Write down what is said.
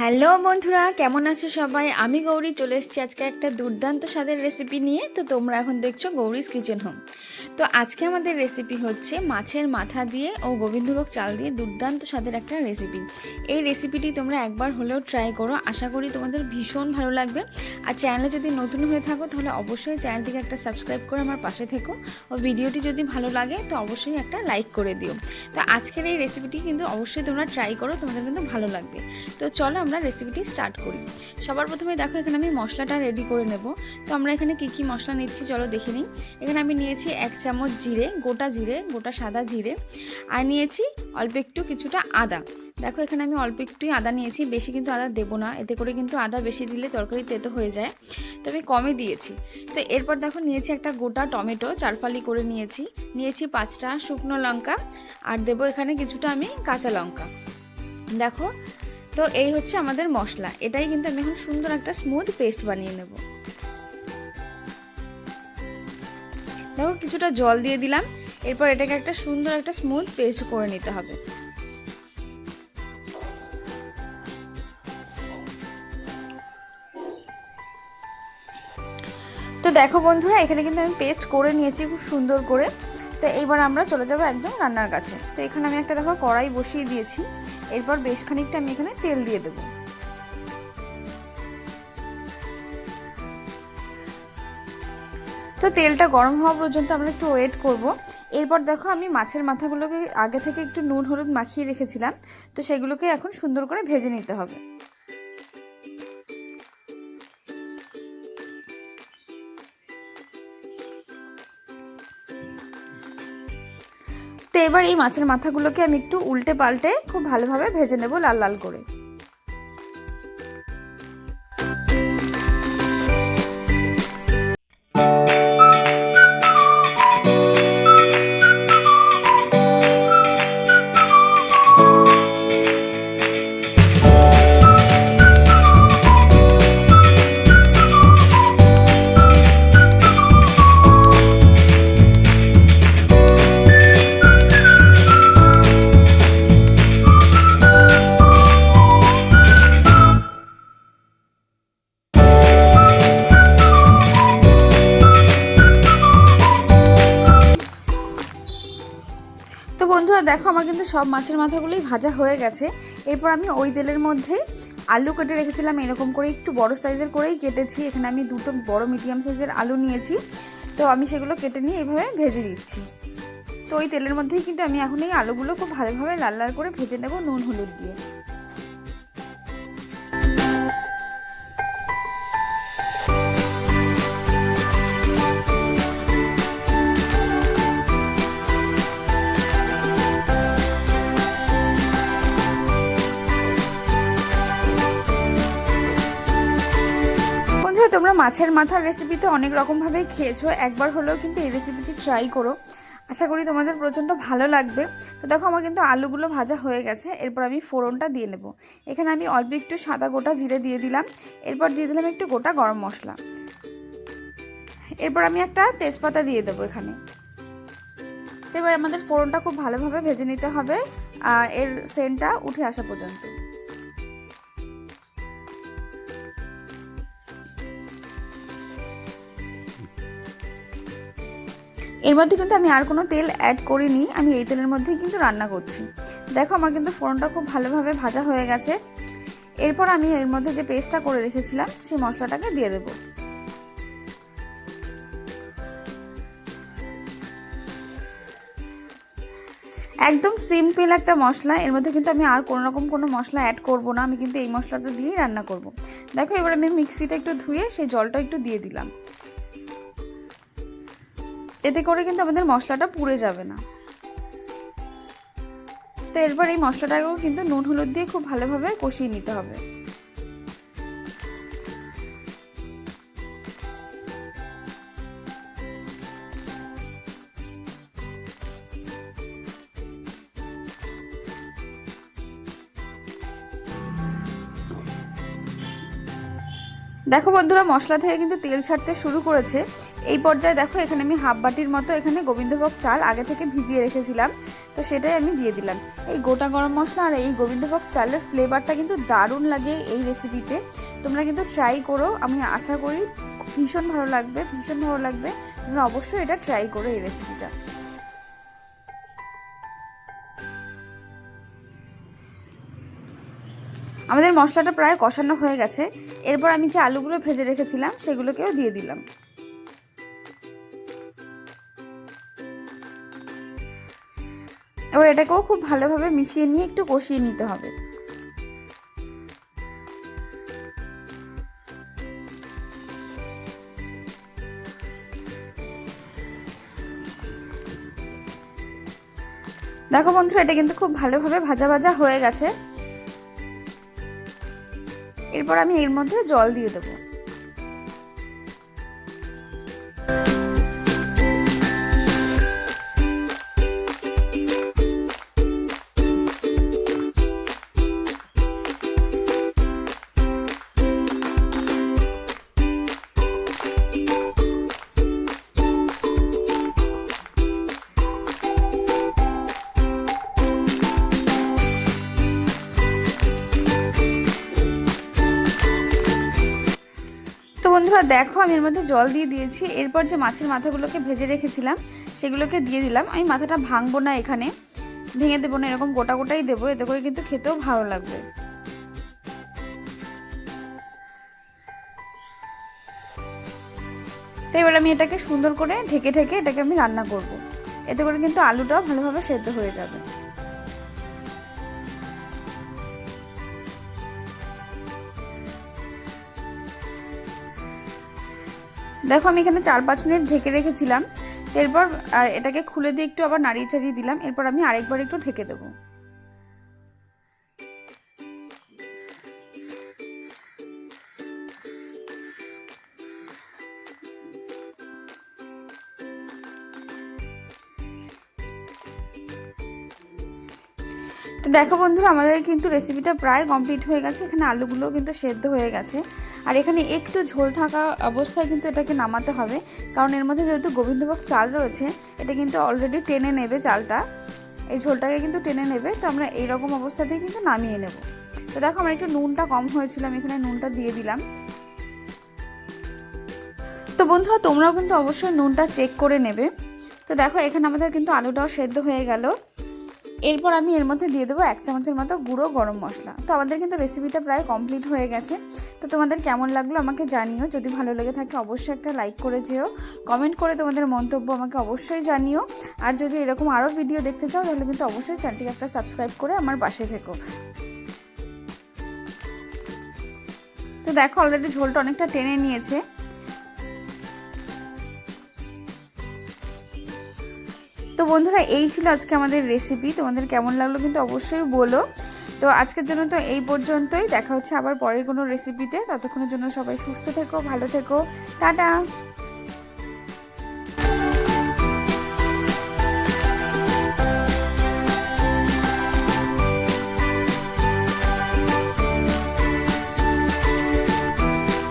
Hello বন্ধুরা, কেমন আছো সবাই? আমি গৌরী, চলে এসেছি আজকে একটা দুর্দান্ত স্বাদের রেসিপি নিয়ে। তো তোমরা এখন দেখছ গৌরীস কিচেন হোম তো আজকে আমাদের রেসিপি হচ্ছে মাছের মাথা দিয়ে ও গোবিন্দভোগ চাল দিয়ে দুর্দান্ত স্বাদের একটা রেসিপি এই রেসিপিটি তোমরা একবার হলেও ট্রাই করো। আশা করি তোমাদের ভীষণ ভালো লাগবে। আর চ্যানেলে যদি নতুন হয়ে থাকো, তাহলে অবশ্যই চ্যানেলটিকে একটা সাবস্ক্রাইব করে আমার পাশে থেকো। ও ভিডিওটি যদি ভালো লাগে, তো অবশ্যই একটা লাইক করে দিও। তো আজকের এই রেসিপিটি কিন্তু অবশ্যই তোমরা ট্রাই করো, তোমাদের কিন্তু ভালো লাগবে। তো চলো আমরা রেসিপিটি স্টার্ট করি। সবার প্রথমে দেখো, এখানে আমি মশলাটা রেডি করে নেব। তো আমরা এখানে কী কী মশলা নিচ্ছি, চলো দেখে নিই। এখানে আমি নিয়েছি এক চামচ জিরে, গোটা জিরে, গোটা সাদা জিরে, আর নিয়েছি অল্প একটু কিছুটা আদা। দেখো, এখানে আমি অল্প একটুই আদা নিয়েছি, বেশি কিন্তু আদা দেবো না। এতে করে কিন্তু আদা বেশি দিলে তরকারি তেতো হয়ে যায় তো আমি কমই দিয়েছি। তো এরপর দেখো, নিয়েছি একটা গোটা টমেটো, চারফালি করে নিয়েছি। নিয়েছি পাঁচটা শুকনো লঙ্কা, আর দেবো এখানে কিছুটা আমি কাঁচা লঙ্কা। দেখো, তো এই হচ্ছে আমাদের মশলা। এটাই কিন্তু আমি এখন সুন্দর একটা স্মুথ পেস্ট বানিয়ে নেব। দেখো, কিছুটা জল দিয়ে দিলাম। এরপর এটাকে একটা সুন্দর একটা স্মুথ পেস্ট করে নিতে হবে। তো দেখো বন্ধুরা, এখানে কিন্তু আমি পেস্ট করে নিয়েছি খুব সুন্দর করে। তো এইবার আমরা চলে যাব একদম রান্নার কাছে। তো এখানে আমি একটা দেখো কড়াই বসিয়ে দিয়েছি। এরপর বেশ খানিকটা আমি এখানে তেল দিয়ে দেবো। তো তেলটা গরম হওয়া পর্যন্ত আমরা একটু ওয়েট করব। এরপর দেখো আমি মাছের মাথাগুলোকে আগে থেকে একটু নুন, হলুদ মাখিয়ে রেখেছিলাম। তো সেগুলোকে এখন সুন্দর করে ভেজে নিতে হবে। তো এবার এই মাছের মাথাগুলোকে আমি একটু উল্টে পাল্টে খুব ভালোভাবে ভেজে নেব লাল লাল করে। বন্ধুরা, দেখো আমার কিন্তু সব মাছের মাথাগুলোই ভাজা হয়ে গেছে। এরপর আমি ওই তেলের মধ্যেই আলু কেটে রেখেছিলাম, এরকম করে একটু বড় সাইজের করেই কেটেছি। এখানে আমি দুটো বড় মিডিয়াম সাইজের আলু নিয়েছি। তো আমি সেগুলো কেটে নিয়ে এভাবে ভেজে দিচ্ছি তো ওই তেলের মধ্যেই কিন্তু আমি এখন এই আলুগুলো খুব ভালোভাবে লাল লাল করে ভেজে নেব নুন, হলুদ দিয়ে। বন্ধুরা তোমরা মাছের মাথার রেসিপি তো অনেক রকমভাবেই খেয়েছো। একবার হলেও কিন্তু এই রেসিপিটি ট্রাই করো। আশা করি তোমাদের প্রচণ্ড ভালো লাগবে। তো দেখো আমার কিন্তু আলুগুলো ভাজা হয়ে গেছে। এরপর আমি ফোড়নটা দিয়ে নেব। এখানে আমি অল্প একটু সাদা গোটা জিরে দিয়ে দিলাম। এরপর দিয়ে দিলাম একটু গোটা গরম মশলা। এরপর আমি একটা তেজপাতা দিয়ে দেবো এখানে। তো এবার আমাদের ফোড়নটা খুব ভালোভাবে ভেজে নিতে হবে। এর সেন্টটা উঠে আসা পর্যন্ত। এর মধ্যে কিন্তু আমি আর কোনো তেল অ্যাড করিনি, আমি এই তেলের মধ্যেই কিন্তু রান্না করছি। দেখো আমার কিন্তু ফোড়নটা খুব ভালোভাবে ভাজা হয়ে গেছে। এরপর আমি এর মধ্যে যে পেস্টটা করে রেখেছিলাম, সেই মশলাটাকে দিয়ে দেবো। একদম সিম্পল একটা মশলা, এর মধ্যে কিন্তু আমি আর কোনো রকম কোনো মশলা অ্যাড করব না, আমি কিন্তু এই মশলাটা দিয়েই রান্না করব। দেখো এবার আমি মিক্সিটা একটু ধুয়ে সেই জলটা একটু দিয়ে দিলাম। এতে করে কিন্তু আমাদের মশলাটা পুড়ে যাবে না। তো এরপর এই মশলাটাকেও কিন্তু নুন, হলুদ দিয়ে খুব ভালোভাবে কষিয়ে নিতে হবে। দেখো বন্ধুরা, মশলা থেকে কিন্তু তেল ছাড়তে শুরু করেছে। এই পর্যায়ে দেখো, এখানে আমি হাফ বাটির মতো এখানে গোবিন্দভোগ চাল আগে থেকে ভিজিয়ে রেখেছিলাম। তো সেটাই আমি দিয়ে দিলাম। এই গোটা গরম মশলা আর এই গোবিন্দভোগ চালের ফ্লেভারটা কিন্তু দারুণ লাগে এই রেসিপিতে তোমরা কিন্তু ট্রাই করো, আমি আশা করি ভীষণ ভালো লাগবে, ভীষণ ভালো লাগবে। তোমরা অবশ্যই এটা ট্রাই করো এই রেসিপিটা আমাদের মশলাটা প্রায় কষানো হয়ে গেছে। এরপর আমি যে আলুগুলো ভেজে রেখেছিলাম, সেগুলোকেও দিয়ে দিলাম। এবার এটাকেও খুব ভালোভাবে মিশিয়ে নিয়ে একটু কষিয়ে নিতে হবে। দেখো বন্ধুরা, এটা কিন্তু খুব ভালোভাবে ভাজা ভাজা হয়ে গেছে। এরপর আমি এর মধ্যে জল দিয়ে দেবো। বন্ধুরা দেখো, আমি এর মধ্যে জল দিয়ে দিয়েছি। এরপর যে মাছের মাথাগুলোকে ভেজে রেখেছিলাম, সেগুলোকে দিয়ে দিলাম। আমি মাথাটা ভাঙবো না এখানে। ভেঙে দেবো না, এরকম গোটা গোটাই দেবো। এতে করে কিন্তু খেতেও ভালো লাগবে। তো এবার আমি এটাকে সুন্দর করে ঢেকে ঢেকে এটাকে আমি রান্না করব। এতে করে কিন্তু আলুটাও ভালোভাবে সেদ্ধ হয়ে যাবে। দেখো, আমি এখানে চার পাঁচ মিনিট ঢেকে রেখেছিলাম। এরপর এটাকে খুলে দিয়ে একটু আবার নাড়িয়ে ছাড়িয়ে দিলাম। এরপর আমি আরেকবার একটু ঢেকে দেবো। তো দেখো বন্ধুরা, আমাদের কিন্তু রেসিপিটা প্রায় কমপ্লিট হয়ে গেছে। এখানে আলুগুলো কিন্তু সেদ্ধ হয়ে গেছে। আর এখানে একটু ঝোল থাকা অবস্থায় কিন্তু এটাকে নামাতে হবে। কারণ এর মধ্যে যেহেতু গোবিন্দভোগ চাল রয়েছে, এটা কিন্তু অলরেডি টেনে নেবে চালটা। এই ঝোলটাকে কিন্তু টেনে নেবে, তো আমরা এইরকম অবস্থাতেই কিন্তু নামিয়ে নেব। তো দেখো, আমার একটু নুনটা কম হয়েছিল, আমি এখানে নুনটা দিয়ে দিলাম। তো বন্ধুরা, তোমরাও কিন্তু অবশ্যই নুনটা চেক করে নেবে। তো দেখো, এখানে আমাদের কিন্তু আলুটাও সেদ্ধ হয়ে গেল। এরপর আমি এর মধ্যে দিয়ে দেবো এক চামচের মতো গুঁড়ো গরম মশলা। তো আমাদের কিন্তু রেসিপিটা প্রায় কমপ্লিট হয়ে গেছে। তো তোমাদের কেমন লাগল আমাকে জানিও। যদি ভালো লেগে থাকে অবশ্যই একটা লাইক করে যেও। কমেন্ট করে তোমাদের মন্তব্য আমাকে অবশ্যই জানিও। আর যদি এরকম আরও ভিডিও দেখতে চাও, তাহলে কিন্তু অবশ্যই চ্যানেলটিকে একটা সাবস্ক্রাইব করে আমার পাশে থেকো। তো দেখো অলরেডি ঝোলটা অনেকটা টেনে নিয়েছে। তো বন্ধুরা, এই ছিল আজকে আমাদের রেসিপি তোমাদের কেমন লাগল কিন্তু অবশ্যই বলো। তো আজকের জন্য তো এই পর্যন্তই। দেখা হচ্ছে আবার পরের কোনো রেসিপিতে ততক্ষণের জন্য সবাই সুস্থ থেকো, ভালো থেকো। টাটা!